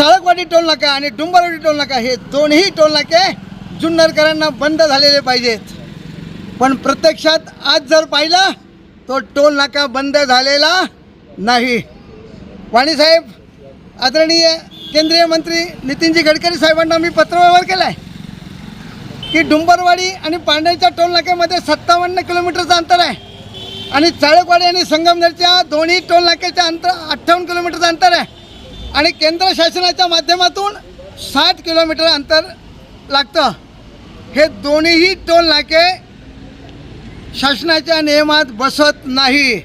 चाळकवाडी toll नाका आणि Dumbarwadi toll नाका हे दोन्ही टोल नाके जुन्नरकरांना बंद झालेले पाहिजेत. पण प्रत्यक्षात आज जर पाहिलं तो टोल नाका बंद झालेला नाही. वाणीसाहेब आदरणीय केंद्रीय मंत्री नितीनजी गडकरी साहेबांना मी पत्रव्यवहार केला आहे की डुंबरवाडी आणि पांढऱ्याच्या टोल नाक्यामध्ये सत्तावन्न किलोमीटरचं अंतर आहे आणि चाळकवाडी आणि संगमनेरच्या दोन्ही टोल नाक्याच्या अंतर अठ्ठावन्न किलोमीटरचं अंतर आहे. आणि केंद्र शासनाच्या माध्यमातून साठ किलोमीटर अंतर लागतं. हे दोन्हीही टोल नाके शासनाच्या नियमात बसत नाही.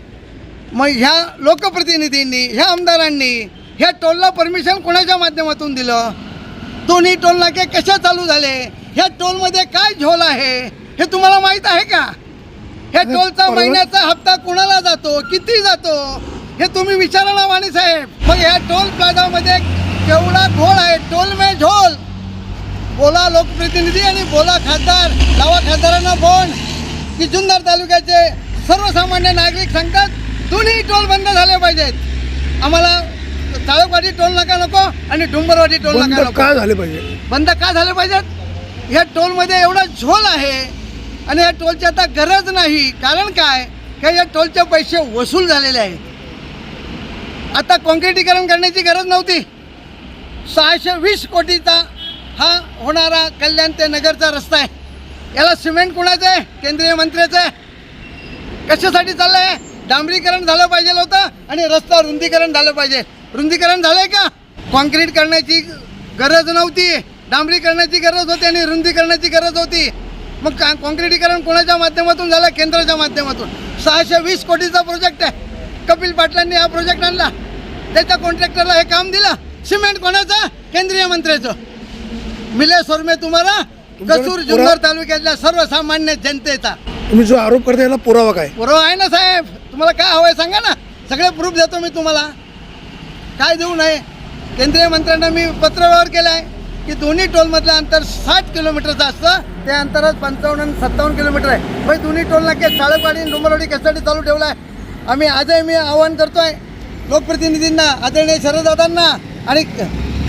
मग ह्या लोकप्रतिनिधींनी ह्या आमदारांनी ह्या टोलला परमिशन कोणाच्या माध्यमातून दिलं? दोन्ही टोल नाके कशा चालू झाले? ह्या टोलमध्ये काय झोल आहे? हे तुम्हाला माहीत आहे का? ह्या टोलचा महिन्याचा हप्ता कुणाला जातो? किती जातो? हे तुम्ही विचारा ना वाणी साहेब. मग ह्या टोल प्लाझामध्ये केवढा घोळ आहे टोल मे झोल. बोला लोकप्रतिनिधी आणि बोला खासदार. लावा खासदारांना फोन की जुन्नर तालुक्याचे सर्वसामान्य नागरिक सांगतात दोन्ही टोल बंद झाले पाहिजेत. आम्हाला चाळकवाडी टोल नाका नको आणि डुंबरवाडी टोल नाका नको. का झाले पाहिजे? बंद का झाले पाहिजेत? ह्या टोलमध्ये एवढा झोल आहे आणि या टोलची आता गरज नाही. कारण काय? की या टोलचे पैसे वसूल झालेले आहेत. आता काँक्रिटीकरण करण्याची गरज नव्हती. सहाशे वीस कोटीचा हा होणारा कल्याण ते नगरचा रस्ता आहे. याला सिमेंट कुणाचं आहे? केंद्रीय मंत्र्याचं आहे. कशासाठी चाललं आहे डांबरीकरण झालं पाहिजे होतं आणि रस्ता रुंदीकरण झालं पाहिजे. रुंदीकरण झालंय का? कॉन्क्रीट करण्याची गरज नव्हती. डांबरीकरणाची गरज होती आणि रुंदीकरणाची गरज होती. मग का कॉन्क्रिटीकरण कोणाच्या माध्यमातून झालं? केंद्राच्या माध्यमातून. सहाशे वीस कोटीचा प्रोजेक्ट आहे. कपिल पाटलांनी हा प्रोजेक्ट आणला. त्याच्या कॉन्ट्रॅक्टरला हे काम दिलं. सिमेंट कोणाचं? केंद्रीय मंत्र्याचं. मिले सोरमे तुम्हाला कसूर जुन्नर तालुक्यातल्या सर्वसामान्य जनतेचा. तुम्ही जो आरोप करता याला पुरावा काय? बरोबर आहे ना साहेब. तुम्हाला काय हवंय सांगा ना. सगळे प्रूफ देतो मी तुम्हाला. काय देऊ नये? केंद्रीय मंत्र्यांना मी पत्रव्यवहार केला आहे की दोन्ही टोलमधलं अंतर साठ किलोमीटरचं असतं. ते अंतरात पंचावन्न आणि सत्तावन्न किलोमीटर आहे. पण दोन्ही टोल नाके साळेपाडी डोंबरवाडी कशासाठी चालू ठेवला आहे आम्ही आजही मी आवाहन करतो आहे लोकप्रतिनिधींना आदरणीय शरददादांना आणि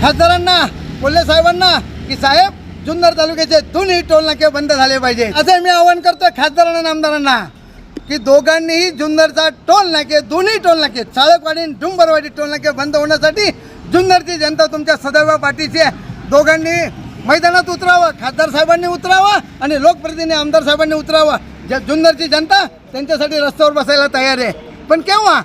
खासदारांना कोल्हे साहेबांना की साहेब जुन्नर तालुक्याचे दोन्ही टोलनाके बंद झाले पाहिजे असं मी आवाहन करतोय खासदारांना आणि आमदारांना की दोघांनीही जुन्नरचा टोल नाके दोन्ही टोल नाके चाळकवाडी आणि डुंबरवाडी टोल नाके बंद होण्यासाठी जुन्नरची जनता तुमच्या सदैव पाठीची आहे. दोघांनी मैदानात उतरावं खासदार साहेबांनी उतरावं आणि लोकप्रतिनिधी आमदार साहेबांनी उतरावं. ज्या जुन्नरची जनता त्यांच्यासाठी रस्त्यावर बसायला तयार आहे. पण केव्हा?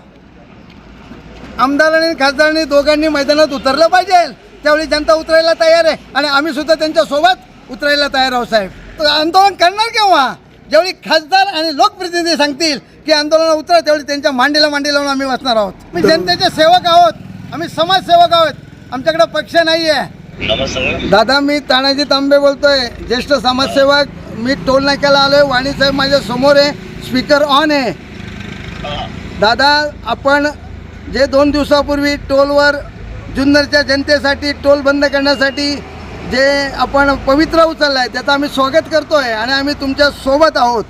आमदारांनी खासदारांनी दोघांनी मैदानात उतरलं पाहिजे. त्यावेळी जनता उतरायला तयार आहे. आणि आम्ही सुद्धा त्यांच्यासोबत उतरायला तयार आहोत साहेब. तर आंदोलन करणार केव्हा? ज्यावेळी खासदार आणि लोकप्रतिनिधी सांगतील की आंदोलनाला उतरा त्यावेळी त्यांच्या मांडीला मांडी लावून आम्ही वाचणार आहोत. मी जनतेचे सेवक आहोत. आम्ही समाजसेवक आहोत. आमच्याकडे पक्ष नाही आहे दादा मी तानाजी तांबे बोलतोय ज्येष्ठ समाजसेवक. मी टोल नाक्याला आलोय. वाणी साहेब माझ्यासमोर आहे. स्पीकर ऑन आहे. दादा आपण जे दोन दिवसापूर्वी टोलवर जुन्नरच्या जनतेसाठी टोल बंद करण्यासाठी जे आपण पवित्र उचललं आहे त्याचं आम्ही स्वागत करतोय आणि आम्ही तुमच्यासोबत आहोत.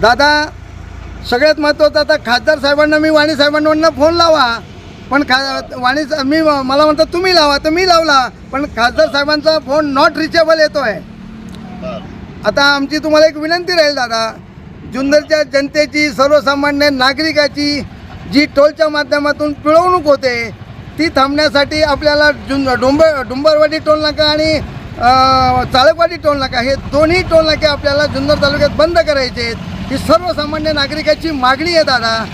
दादा सगळ्यात महत्त्वाचं आता खासदार साहेबांना मी वाणी साहेबांना फोन लावा. पण खा वाणी मी मला म्हणतात तुम्ही लावा तर मी लावला. पण खासदार साहेबांचा फोन नॉट रिचेबल येतो आहे आता आमची तुम्हाला एक विनंती राहील दादा. जुन्नरच्या जनतेची सर्वसामान्य नागरिकाची जी टोलच्या माध्यमातून पिळवणूक होते ती थांबण्यासाठी आपल्याला जुन डोंब डुंबरवाडी टोल नाका आणि चाळकवाडी टोल नाका हे दोन्ही टोल नाके आपल्याला जुन्नर तालुक्यात बंद करायचे आहेत. ही सर्वसामान्य नागरिकाची मागणी आहे दादा.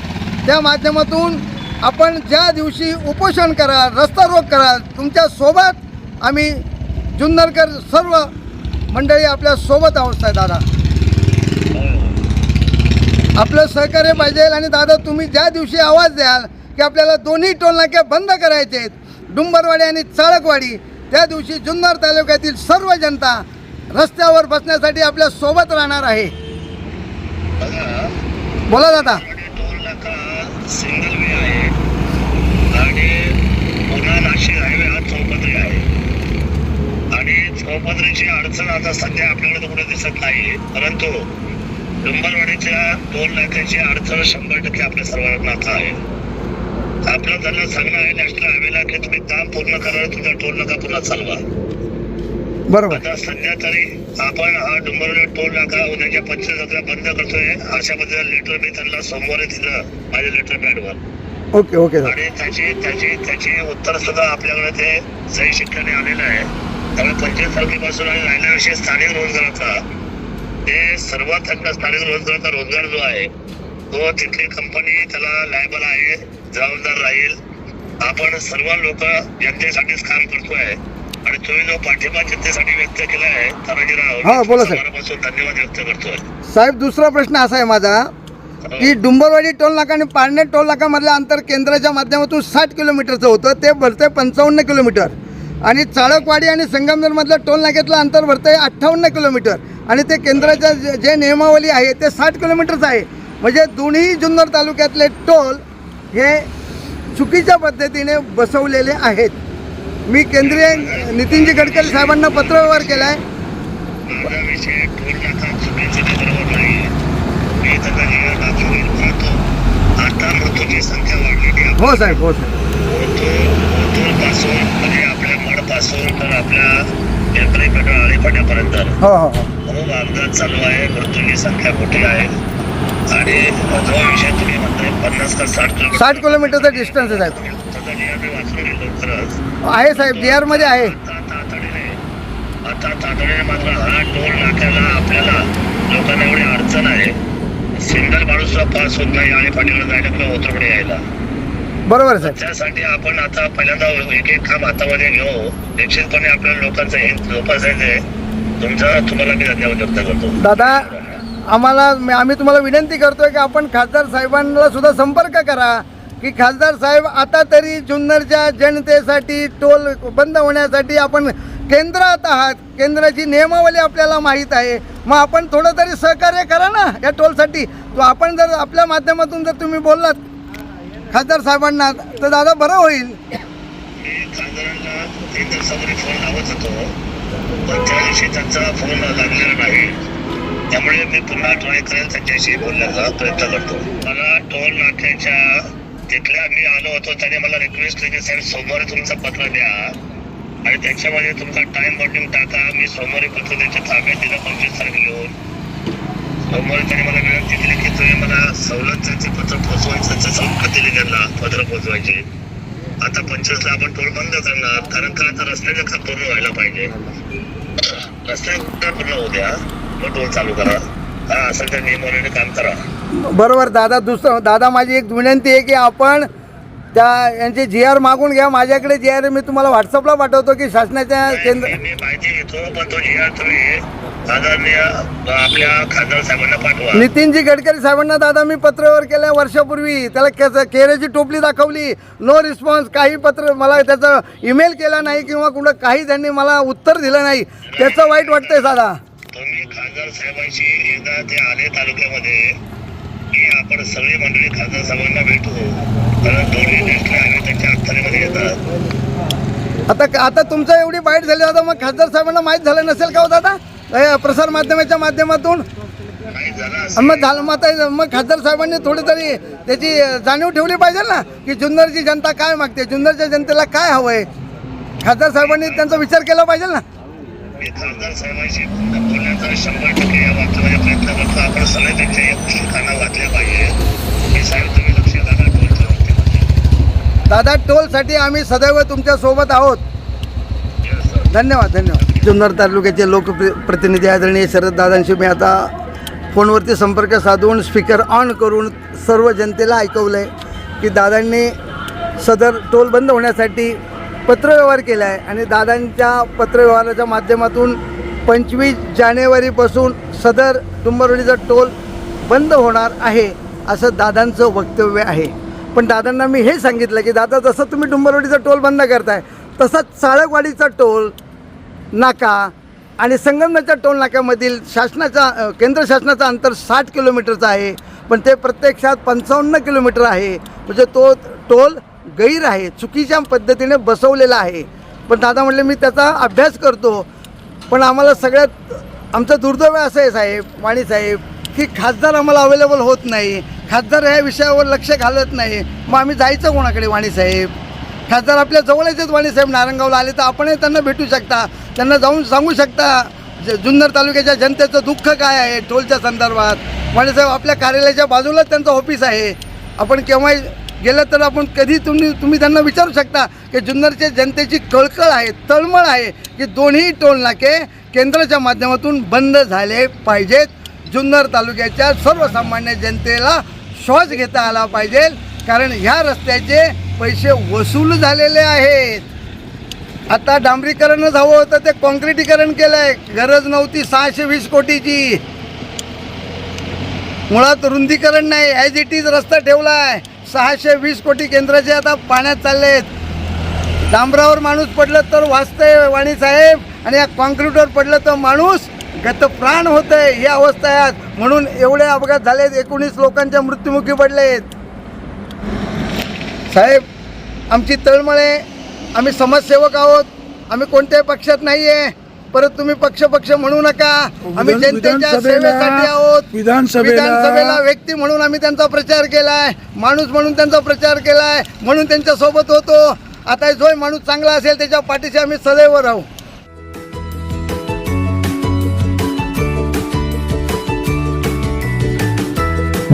त्या माध्यमातून आपण ज्या दिवशी उपोषण कराल रस्ता रोग कराल तुमच्यासोबत आम्ही जुन्नरकर सर्व मंडळी आपल्यासोबत आहोत आहे दादा. आपलं सहकार्य पाहिजे आणि दादा तुम्ही ज्या दिवशी आवाज द्याल की आपल्याला दोन्ही टोलनाक्या बंद करायचे आहेत डुंबरवाडी आणि चाळकवाडी त्या दिवशी जुन्नर तालुक्यातील सर्व जनता रस्त्यावर बसण्यासाठी आपल्यासोबत राहणार आहे. बोला दादा. आणि आणि चौपदरीची अडचण आता सध्या आपल्याकडे कुठे दिसत नाही परंतु डुंबरवाडीच्या टोल नाक्याची अडचण शंभर टक्के आपल्या सर्वांना आहे. आपलं त्यांना सांगणं आहे नॅशनल हायवेला की तुम्ही काम पूर्ण करा तुमचा टोल नका पुन्हा चालवा. बरोबर. आता सध्या तरी आपण हा डोंगरवडी टोल नाका उद्याच्या पंचवीस सतरा बंद करतोय. अशा पद्धतीने लेटर मी त्यांना सोमवारी दिलं माझ्या लेटर पॅडवर ओके ओके आणि त्याची त्याची त्याची उत्तर सुद्धा आपल्याकडे ते सही शिक्क्याने आलेलं आहे. त्यामुळे पंचवीस तारखेपासून आणि राहिल्या विषय स्थानिक रोजगाराचा ते सर्वात स्थानिक रोजगाराचा रोजगार जो आहे तो तिथली कंपनी त्याला लायबल आहे जबाबदार राहील. आपण सर्व लोक जनतेसाठीच काम करतोय आणि तुम्ही जो पाठिंबा जनतेसाठी व्यक्त केला आहे तानाजी हा, बोला साहेब. मनापासून धन्यवाद व्यक्त करतोय. साहेब दुसरा प्रश्न असा आहे माझा की डुंबरवाडी टोल नाका आणि पारणे टोल नाकामधलं अंतर केंद्राच्या माध्यमातून साठ किलोमीटरचं होतं ते भरतंय पंचावन्न किलोमीटर. आणि चाळकवाडी आणि संगमनेरमधलं टोल नाक्यातलं अंतर भरतंय अठ्ठावन्न किलोमीटर. आणि ते केंद्राच्या जे नियमावली आहे ते साठ किलोमीटरचं आहे. म्हणजे दोन्ही जुन्नर तालुक्यातले टोल हे चुकीच्या पद्धतीने बसवलेले आहेत. मी केंद्रीय नितीनजी गडकरी साहेबांना पत्रव्यवहार केला आहे हे आहे हो साहेब. हो साहेब ओतूर पासून तर आपल्या पिंपरी पेट्रोल आळीपाट्यापर्यंत हो हो. हो खूप अपघात चालू आहे मृत्यूची संख्या मोठी आहे. आणि जो विषय तुम्ही म्हणताय पन्नास का साठ किलोमीटर साठ किलोमीटरचा डिस्टन्स आहे साहेब. त्याचा जे आम्ही गेलो आहे साहेब जी आरमध्ये आहे. आता तातडीने आता तातडीने मात्र हा टोल नाक्याला आपल्याला लोकांना एवढी अडचण आहे. सिंगल माणूस सुद्धा पास होत नाही आणि पाठीकडे जायला किंवा उतरकडे यायला. बरोबर आहे साहेब. त्यासाठी आपण आता पहिल्यांदा एक एक काम हातामध्ये घेऊ. निश्चितपणे आपल्या लोकांचं हित जोपासायचे तुमचा तुम्हाला मी धन्यवाद व्यक्त करतो. दादा आम्हाला आम्ही तुम्हाला विनंती करतोय की आपण खासदार साहेबांना सुद्धा संपर्क करा. की खासदार साहेब आता तरी जुन्नरच्या जनतेसाठी टोल बंद होण्यासाठी आपण केंद्रात आहात. केंद्राची नियमावली आपल्याला माहीत आहे. मग आपण थोडं तरी सहकार्य करा ना या टोलसाठी. तो आपण जर आपल्या माध्यमातून जर तुम्ही बोललात खासदार साहेबांना तर दादा बरं होईल. मी फोन लावत होतो पण फोन लागलेला नाही. त्यामुळे मी पुन्हा ट्राय करेल त्यांच्याशी बोलण्याचा प्रयत्न करतो. मला टोल नाक्याच्या तिथल्या मी आलो होतो त्याने मला रिक्वेस्ट केली साहेब सोमवारी तुमचं पत्र द्या. आणि त्याच्यामध्ये तुमचा टाइम बॉटिंग टाका मी सोमवारी पत्र त्याच्या ताब्यात दिलं पंचवीस तारखेला येऊन. त्याने मला विनंती केली की तुम्ही मला सवलत पत्र पोहोचवायचं त्यांचं सवलत त्यांना पत्र पोहोचवायचे आता पंचवीसला आपण टोल बंद करणार. कारण का आता रस्त्याचे काम पूर्ण व्हायला पाहिजे. रस्ते पूर्ण होऊ द्या. मग टोल चालू करा. हा असं त्या नियमावलीने काम करा. बरोबर दादा दुसरं दादा माझी एक विनंती आहे की आपण त्या यांचे जी आर मागून घ्या माझ्याकडे जी आर मी तुम्हाला व्हॉट्सअपला पाठवतो की शासनाच्या केंद्र नितीनजी गडकरी साहेबांना दादा मी पत्रव्यवहार केल्या वर्षापूर्वी. त्याला केस- केरेची टोपली दाखवली. नो रिस्पॉन्स काही पत्र मला त्याचा ईमेल केला नाही किंवा कुठं काही त्यांनी मला उत्तर दिलं नाही. त्याचं वाईट वाटतंय दादा. तुम्ही खासदार साहेबांशी एकदा ते आले तालुक्यामध्ये की आपण सगळी मंडळी खासदार साहेबांना भेटू. आता आता तुमचं एवढी वाईट झाली दादा मग खासदार साहेबांना माहीत झालं नसेल का हो दादा? प्रसार माध्यमाच्या माध्यमातून? मग झालं मग आता मग खासदार साहेबांनी थोडी तरी त्याची जाणीव ठेवली पाहिजे ना की जुन्नरची जनता काय मागते जुन्नरच्या जनतेला काय हवं आहे खासदार साहेबांनी त्यांचा विचार केला पाहिजे ना. खासदार साहेबांशी बोलण्याचा शंभर टक्के या प्रयत्न करतो. आपण त्यांच्या या गोष्टी काना घातल्या पाहिजे की साहेब तुम्ही लक्ष द्या टोलच्या बाबतीमध्ये दादा टोलसाठी आम्ही सदैव तुमच्यासोबत आहोत. धन्यवाद धन्यवाद. जुन्नर तालुक्याचे लोकप्रतिनिधी आदरणीय शरद दादांशी मी आता फोनवरती संपर्क साधून स्पीकर ऑन करून सर्व जनतेला ऐकवलं आहे की दादांनी सदर टोल बंद होण्यासाठी पत्रव्यवहार केला आहे आणि दादांच्या पत्रव्यवहाराच्या माध्यमातून पंचवीस जानेवारीपासून सदर डुंबरवडीचा टोल बंद होणार आहे असं दादांचं वक्तव्य आहे. पण दादांना मी हे सांगितलं की दादा जसं तुम्ही डुंबरवाडीचा टोल बंद करताय तसा चाळकवाडीचा टोल नाका आणि संगमनेरच्या टोल नाक्यामधील शासनाचा केंद्र शासनाचं अंतर साठ किलोमीटरचं आहे पण ते प्रत्यक्षात पंचावन्न किलोमीटर आहे. म्हणजे तो टोल गैर आहे चुकीच्या पद्धतीने बसवलेला आहे. पण दादा म्हणले मी त्याचा अभ्यास करतो पण आम्हाला सगळ्यात आमचं दुर्दैव असं आहे साहेब वाणी साहेब की खासदार आम्हाला अवेलेबल होत नाही खासदार ह्या विषयावर लक्ष घालत नाही. मग आम्ही जायचं कोणाकडे वाणीसाहेब खासदार आपल्या जवळच आहेत वाणीसाहेब नारंगावला आले तर आपणही त्यांना भेटू शकता. त्यांना जाऊन सांगू शकता ज- जुन्नर तालुक्याच्या जनतेचं दुःख काय आहे टोलच्या संदर्भात? वाणीसाहेब आपल्या कार्यालयाच्या बाजूलाच त्यांचं ऑफिस आहे. आपण केव्हाही गेलं तर आपण कधी तुम्ही तुम्ही त्यांना विचारू शकता की जुन्नरच्या जनतेची कळकळ आहे तळमळ आहे की दोन्ही टोलनाके केंद्राच्या माध्यमातून बंद झाले पाहिजेत. जुन्नर तालुक्याच्या सर्वसामान्य जनतेला श्वास घेता आला पाहिजे कारण ह्या रस्त्याचे पैसे वसूल झालेले आहेत. आता डांबरीकरणच हवं होतं ते कॉन्क्रिटीकरण केलं आहे गरज नव्हती सहाशे वीस कोटीची. मुळात रुंदीकरण नाही ॲज इट इज रस्ता ठेवला आहे सहाशे वीस कोटी केंद्राचे आता पाण्यात चालले आहेत डांबरावर माणूस पडलं तर वाचतंय वाणी साहेब आणि या कॉन्क्रीटवर पडलं तर माणूस गतप्राण होतंय ही अवस्था आहे. म्हणून एवढे अपघात झालेत एकोणीस लोकांच्या मृत्युमुखी पडलेत. साहेब आमची तळमळ आहे आम्ही समाजसेवक आहोत. आम्ही कोणत्याही पक्षात नाही आहे परत तुम्ही पक्ष पक्ष म्हणू नका. आम्ही जनतेच्या सेवेसाठी आहोत. विधानसभेला- विधानसभेला व्यक्ती म्हणून आम्ही त्यांचा प्रचार केलाय. माणूस म्हणून त्यांचा प्रचार केलाय. म्हणून त्यांच्यासोबत होतो. आता जो माणूस चांगला असेल त्याच्या पाठीशी आम्ही सदैव राहू.